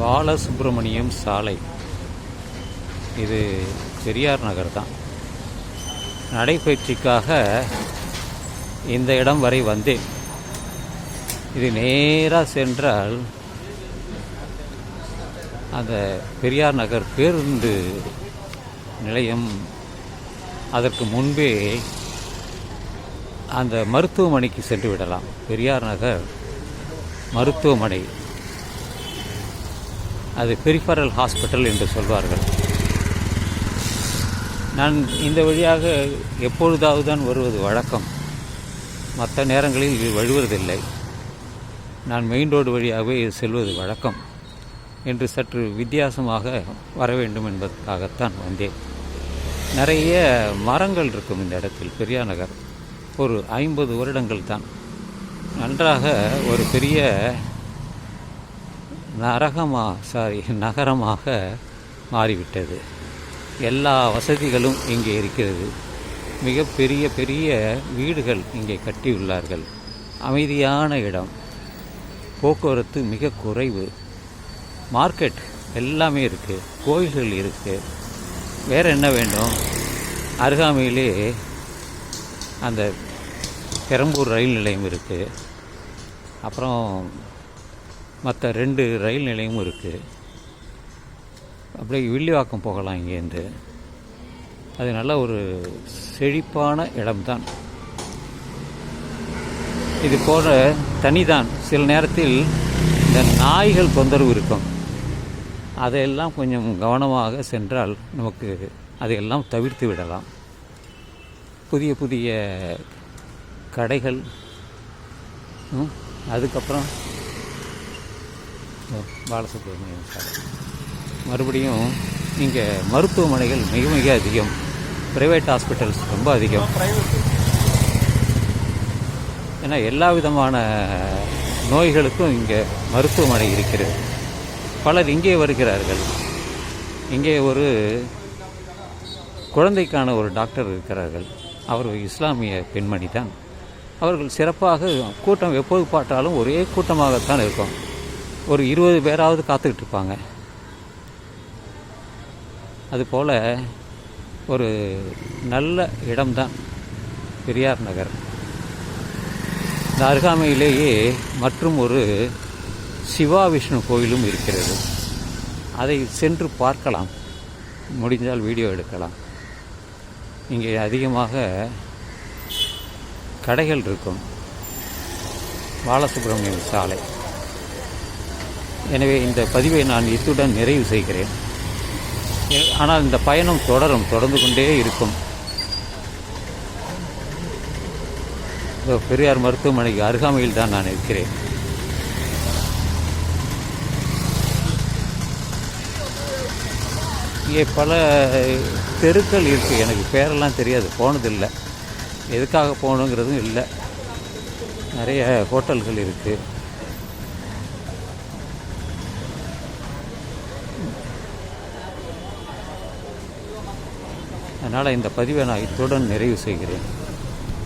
பாலசுப்ரமணியம் சாலை. இது பெரியார் நகர் தான். நடைபயிற்சிக்காக இந்த இடம் வரை வந்தேன். இது நேராக சென்றால் அந்த பெரியார் நகர் பேருந்து நிலையம் அதற்கு முன்பே அந்த மருத்துவமனைக்கு சென்று விடலாம். பெரியார் நகர் மருத்துவமனை. அது பெரிஃபரல் ஹாஸ்பிட்டல் என்று சொல்வார்கள். நான் இந்த வழியாக எப்பொழுதாவது தான் வருவது வழக்கம். மற்ற நேரங்களில் இது வழுவதில்லை. நான் மெயின் ரோடு வழியாகவே இது செல்வது வழக்கம் என்று சற்று வித்தியாசமாக வர வேண்டும் என்பதற்காகத்தான் வந்தேன். நிறைய மரங்கள் இருக்கும் இந்த இடத்தில் பெரியார் நகர். ஒரு ஐம்பது வருடங்கள் தான். நன்றாக ஒரு பெரிய நரகமா சாரி நகரமாக மாறிவிட்டது. எல்லா வசதிகளும் இங்கே இருக்கிறது. மிக பெரிய பெரிய வீடுகள் இங்கே கட்டியுள்ளார்கள். அமைதியான இடம். போக்குவரத்து மிக குறைவு. மார்க்கெட் எல்லாமே இருக்குது கோயில்கள் இருக்குது வேறு என்ன வேண்டும்? அருகாமையிலே அந்த பெரம்பூர் ரயில் நிலையம் இருக்குது அப்புறம் மற்ற ரெண்டு ரயில் நிலையமும் இருக்குது அப்படியே வில்லிவாக்கம் போகலாம் இங்கேருந்து அது நல்ல ஒரு செழிப்பான இடம்தான். இது போல தனிதான். சில நேரத்தில் இந்த நாய்கள் தொந்தரவு இருக்கும். அதையெல்லாம் கொஞ்சம் கவனமாக சென்றால் நமக்கு அதையெல்லாம் தவிர்த்து விடலாம். புதிய புதிய கடைகள் அதுக்கப்புறம் பாலசுப்ரமணியம் சாலை. மறுபடியும் இங்கே மருத்துவமனைகள் மிக மிக அதிகம். ப்ரைவேட் ஹாஸ்பிட்டல்ஸ் ரொம்ப அதிகம். ஏன்னா எல்லா விதமான நோய்களுக்கும் இங்கே மருத்துவமனை இருக்கிறது. பலர் இங்கே வருகிறார்கள். இங்கே ஒரு குழந்தைக்கான ஒரு டாக்டர் இருக்கிறார்கள். அவர் இஸ்லாமிய பெண்மணி தான். அவர்கள் சிறப்பாக கூட்டம் எப்போது பார்த்தாலும் ஒரே கூட்டமாகத்தான் இருக்கும். ஒரு இருபது பேராவது காத்துக்கிட்டு இருப்பாங்க அதுபோல் ஒரு நல்ல இடம்தான் பெரியார் நகர். இந்த அருகாமையிலேயே மற்றும் ஒரு சிவா விஷ்ணு கோயிலும் இருக்கிறது. அதை சென்று பார்க்கலாம். முடிந்தால் வீடியோ எடுக்கலாம். இங்கே அதிகமாக கடைகள் இருக்கும். பாலசுப்ரமணியம் சாலை. எனவே இந்த பதிவை நான் இத்துடன் நிறைவு செய்கிறேன். ஆனால் இந்த பயணம் தொடரும் தொடர்ந்து கொண்டே இருக்கும். பெரியார் மருத்துவமனைக்கு அருகாமையில் தான் நான் இருக்கிறேன். இங்கே பல தெருக்கள் இருக்குது எனக்கு பேரெல்லாம் தெரியாது. போனதில்லை. எதுக்காக போகணுங்கிறதும் இல்லை. நிறைய ஹோட்டல்கள் இருக்குது அதனால் இந்த பதிவை நான் இத்துடன் நிறைவு செய்கிறேன்.